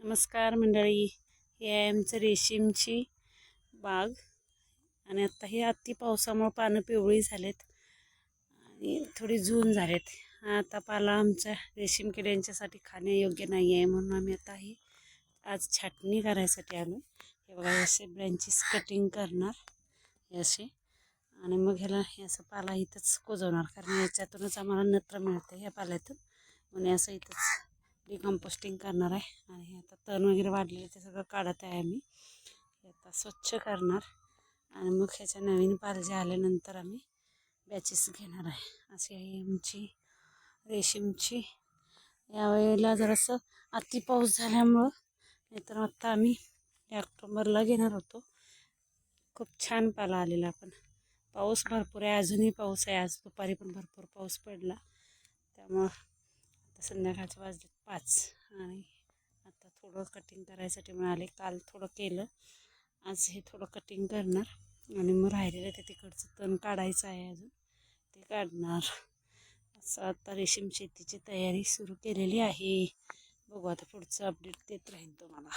नमस्कार मंडळी हे आहे आमचं रेशीमची बाग. आणि आत्ता हे अति पावसामुळं पानं पिवळी झालेत आणि थोडी जून झालेत. आता पाला आमच्या रेशीम किड्यांच्यासाठी खाण्यायोग्य नाही आहे म्हणून आम्ही आता हे आज छाटणी करायसाठी आलो. हे बघा असे ब्रँचेस कटिंग करणार हे असे आणि मग ह्याला हे असं पाला इथंच कोजवणार कारण याच्यातूनच आम्हाला नत्र मिळतं ह्या पाल्यातून. म्हणून असं इथंच डिकम्पोस्टिंग करणार आहे. आणि आता तण वगैरे वाढलेले ते सगळं काढत आहे आम्ही. आता स्वच्छ करणार. आणि मग ह्याच्या नवीन पालजे आल्यानंतर आम्ही बॅचेस घेणार आहे. अशी आहे आमची रेशीमची. यावेळेला जरासं अति पाऊस झाल्यामुळं नाहीतर आत्ता आम्ही ऑक्टोबरला घेणार होतो. खूप छान पाला आलेला पण पाऊस भरपूर आहे अजूनही पाऊस आहे. आज दुपारी पण भरपूर पाऊस पडला. त्यामुळं आता संध्याकाळचे वाजले पाच. आणि आता थोडं कटिंग करायसाठी मिळाले काल थोडं केलं आज हे थोडं कटिंग करणार. आणि मग राहिलेलं ते तिकडचं तण काढायचं आहे अजून. ते काढणार. असं आता रेशीम शेतीची तयारी सुरू केलेली आहे. बघू आता पुढचं अपडेट देत राहील तुम्हाला.